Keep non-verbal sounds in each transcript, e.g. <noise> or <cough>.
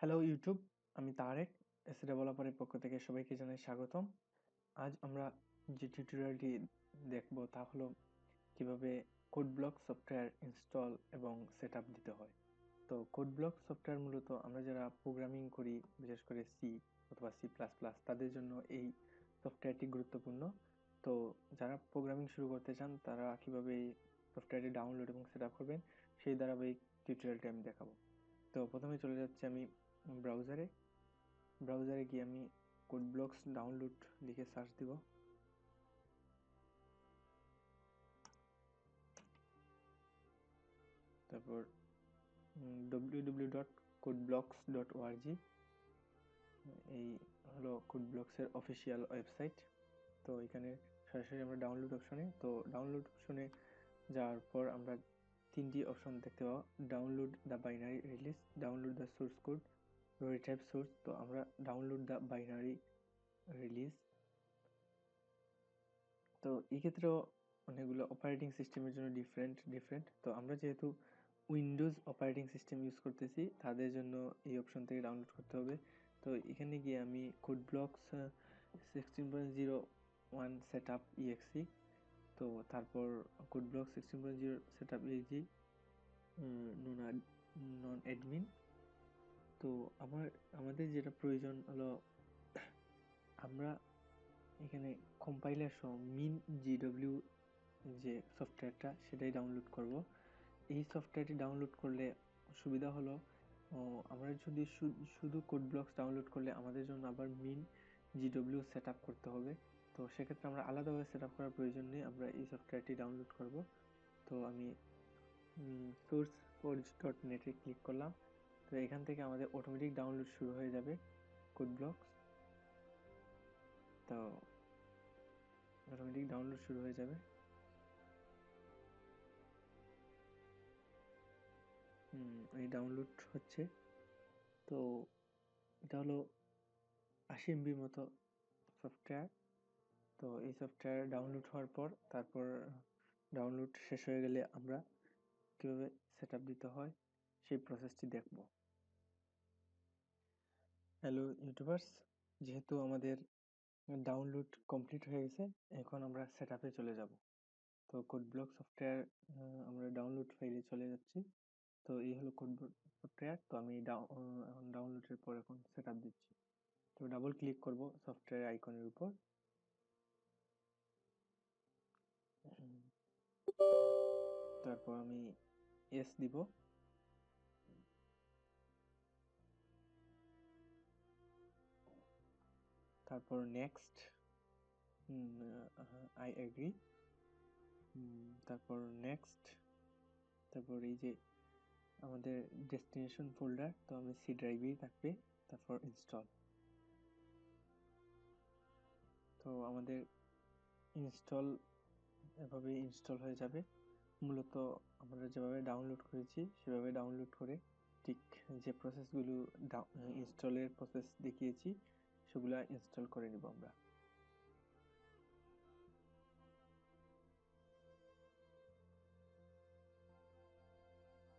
Hello YouTube আমি Tarique S ডেভেলপারের পক্ষ থেকে সবাইকে জানাই স্বাগতম। আজ আমরা যে টিউটোরিয়ালটি দেখব তা হলো কীভাবে কোড ব্লক সফটওয়্যার ইনস্টল এবং সেট দিতে হয়। তো কোড ব্লক সফটওয়্যার মূলত আমরা যারা প্রোগ্রামিং করি, বিশেষ করে সি অথবা সি প্লাস প্লাস তাদের জন্য এই সফটওয়্যারটি গুরুত্বপূর্ণ। তো যারা প্রোগ্রামিং শুরু করতে চান, তারা কীভাবে এই সফটওয়্যারটি ডাউনলোড এবং সেট করবেন, সেই ধারাবাহিক টিউটোরিয়ালটি আমি দেখাবো। তো প্রথমে চলে যাচ্ছে আমি ব্রাউজারে ব্রাউজারে গিয়ে আমি কোড ব্লকস ডাউনলোড লিখে সার্চ দিব। তারপর W W dot code blocks dot ORG এই হলো কোড ব্লকসের অফিসিয়াল ওয়েবসাইট তো এখানে সরাসরি আমরা ডাউনলোড অপশনে তো ডাউনলোড অপশনে যাওয়ার পর আমরা তিনটি অপশন দেখতে পাবো। Download the binary release download the source code type source তো আমরা ডাউনলোড দ্য বাইনারি রিলিজ তো এই ক্ষেত্রেও অনেকগুলো অপারেটিং সিস্টেমের জন্য ডিফারেন্ট ডিফারেন্ট তো আমরা যেহেতু উইন্ডোজ অপারেটিং সিস্টেম ইউজ করতেছি, তাদের জন্য এই অপশন থেকে ডাউনলোড করতে হবে। তো এখানে গিয়ে আমি code blocks sixteen point zero one set up EXE তো তারপর code block sixteen point zero set up EXE non non admin তো আমার, আমাদের যেটা প্রয়োজন হলো, আমরা এখানে কম্পাইলার সহ মিন জিডব্লিউ যে সফটওয়্যারটা সেটাই ডাউনলোড করব। এই সফটওয়্যারটি ডাউনলোড করলে সুবিধা হলো আমরা যদি শুধু কোড ব্লকস ডাউনলোড করলে আমাদের জন্য আবার মিন জিডব্লিউ সেট আপ করতে হবে। তো সেক্ষেত্রে আমরা আলাদাভাবে সেট আপ করার প্রয়োজন নেই, আমরা এই সফটওয়্যারটি ডাউনলোড করব। তো আমি সোর্স ফোর্জ ডট নেটে ক্লিক করলাম। তো এখান থেকে আমাদের অটোমেটিক ডাউনলোড শুরু হয়ে যাবে কোড ব্লকস তো অটোমেটিক ডাউনলোড শুরু হয়ে যাবে। এই ডাউনলোড হচ্ছে। তো এটা হলো আশি এমবির মতো সফটওয়্যার তো এই সফটওয়্যার ডাউনলোড হওয়ার পর তারপর ডাউনলোড শেষ হয়ে গেলে আমরা কীভাবে সেট দিতে হয় সেই প্রসেসটি দেখব। হ্যালো ইউটিউবার্স যেহেতু আমাদের ডাউনলোড কমপ্লিট হয়ে গেছে, এখন আমরা সেট আপে চলে যাব। তো কোড ব্লক সফটওয়্যার আমরা ডাউনলোড ফাইলে চলে যাচ্ছি। তো এই হলো কোড সফটওয়্যার তো আমি এখন ডাউনলোডের পর এখন সেট আপ দিচ্ছি। তো ডাবল ক্লিক করব সফটওয়্যার আইকনের উপর। তারপর আমি এস দিব। তারপর নেক্সট আই এগ্রি তারপর নেক্সট তারপর এই যে আমাদের ডেস্টিনেশন ফোল্ডার তো আমি সি ড্রাইভেই থাকবে, তারপর ইনস্টল তো আমাদের ইনস্টল এভাবে ইনস্টল হয়ে যাবে। মূলত আমরা যেভাবে ডাউনলোড করেছি, সেভাবে ডাউনলোড করে ঠিক যে প্রসেসগুলো ইনস্টলের প্রসেস দেখিয়েছি সেগুলো ইনস্টল করে নিব আমরা।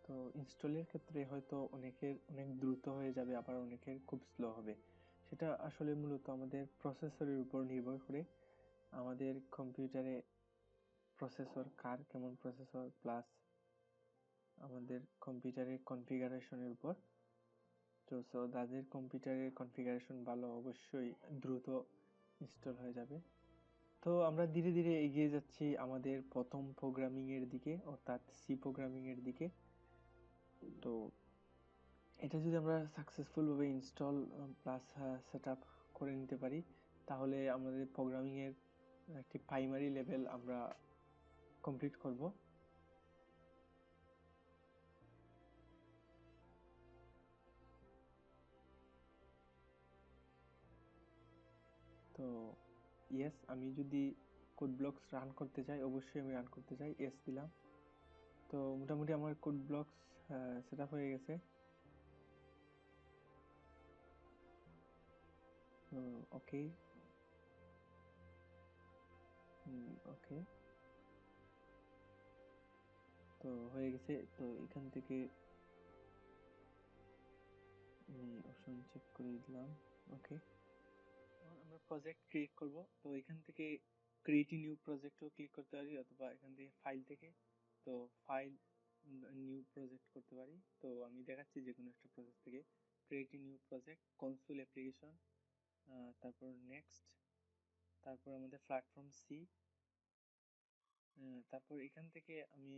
তো ইনস্টলের ক্ষেত্রে হয়তো অনেকের অনেক দ্রুত হয়ে যাবে, আবার অনেকের খুব স্লো হবে। সেটা আসলে মূলত আমাদের প্রসেসরের উপর নির্ভর করে। আমাদের কম্পিউটারে প্রসেসর কার কেমন প্রসেসর প্লাস আমাদের কম্পিউটারের কনফিগারেশনের উপর। তো সো তাদের কম্পিউটারের কনফিগারেশন ভালো অবশ্যই দ্রুত ইনস্টল হয়ে যাবে। তো আমরা ধীরে ধীরে এগিয়ে যাচ্ছি আমাদের প্রথম প্রোগ্রামিংয়ের দিকে, অর্থাৎ সি প্রোগ্রামিংয়ের দিকে। তো এটা যদি আমরা সাকসেসফুলভাবে ইনস্টল প্লাস সেট আপ করে নিতে পারি, তাহলে আমাদের প্রোগ্রামিংয়ের একটি প্রাইমারি লেভেল আমরা কমপ্লিট করব। তো ইয়েস আমি যদি কোড ব্লকস রান করতে চাই, অবশ্যই আমি রান করতে চাই এস দিলাম। তো মোটামুটি আমার কোড ব্লকস সেট হয়ে গেছে। ওকে ওকে তো হয়ে গেছে, তো এখান থেকে অপশন চেক করে দিলাম ওকে প্রজেক্ট ক্রিয়েট করব, তো এখান থেকে ক্রিয়েট নিউ প্রজেক্টও ক্লিক করতে পারি অথবা এখান থেকে ফাইল থেকে। তো ফাইল নিউ প্রজেক্ট করতে পারি। তো আমি দেখাচ্ছি যে কোনো একটা প্রজেক্ট থেকে। Create new project console application তারপর নেক্সট তারপর আমাদের প্ল্যাটফর্ম সি তারপর এখান থেকে আমি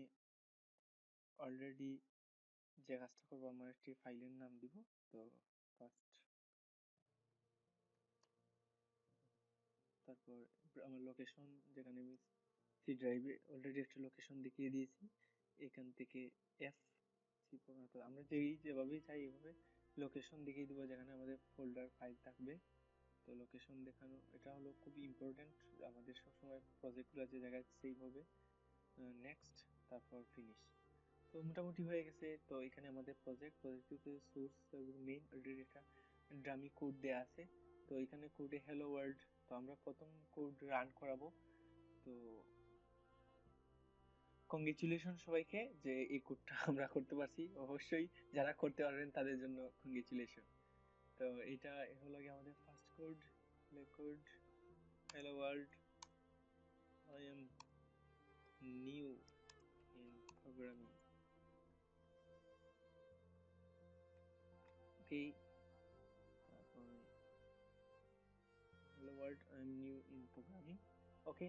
অলরেডি যে কাজটা করব, আমার একটি ফাইলের নাম দিব। তো ফার্স্ট তারপর আমার লোকেশন যেখানে আমি সি ড্রাইভে অলরেডি একটা লোকেশন দেখিয়ে দিয়েছি। এখান থেকে এফ সি আমরা যেই যেভাবেই চাই এভাবে লোকেশন দেখিয়ে দেবো যেখানে আমাদের ফোল্ডার ফাইল থাকবে। তো লোকেশন দেখানো, এটা হলো খুব আমাদের সবসময় প্রজেক্টগুলো যে জায়গায় সেভ হবে। নেক্সট তারপর ফিনিশ তো মোটামুটি হয়ে গেছে। তো এখানে আমাদের প্রজেক্ট প্রজেক্টের সোর্স মেইন অলরেডি একটা ড্রামি কোড দেওয়া আছে। তো এখানে কোডে হ্যালো ওয়ার্ল্ড তো আমরা প্রথম কোড রান করাবো। তো কংগ্রেচুলেশন সবাইকে যে এই কোডটা <laughs> আমরা করতে পারছি। অবশ্যই যারা করতে পারবেন তাদের জন্য কংগ্রেচুলেশন তো এটা হলো কি আমাদের first code code hello world I am new in programming okay world new in programming okay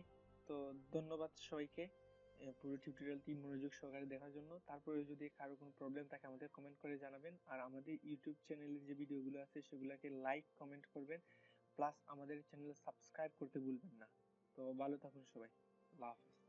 তো ধন্যবাদ সবাইকে পুরো টিউটোরিয়ালটি মনোযোগ সহকারে দেখার জন্য। তারপরে যদি কারও কোনো প্রবলেম থাকে, আমাদের কমেন্ট করে জানাবেন। আর আমাদের ইউটিউব চ্যানেলের যে ভিডিওগুলো আছে, সেগুলোকে লাইক কমেন্ট করবেন। প্লাস আমাদের চ্যানেল সাবস্ক্রাইব করতে ভুলবেন না। তো ভালো থাকুন সবাই। আল্লাহ হাফিজ।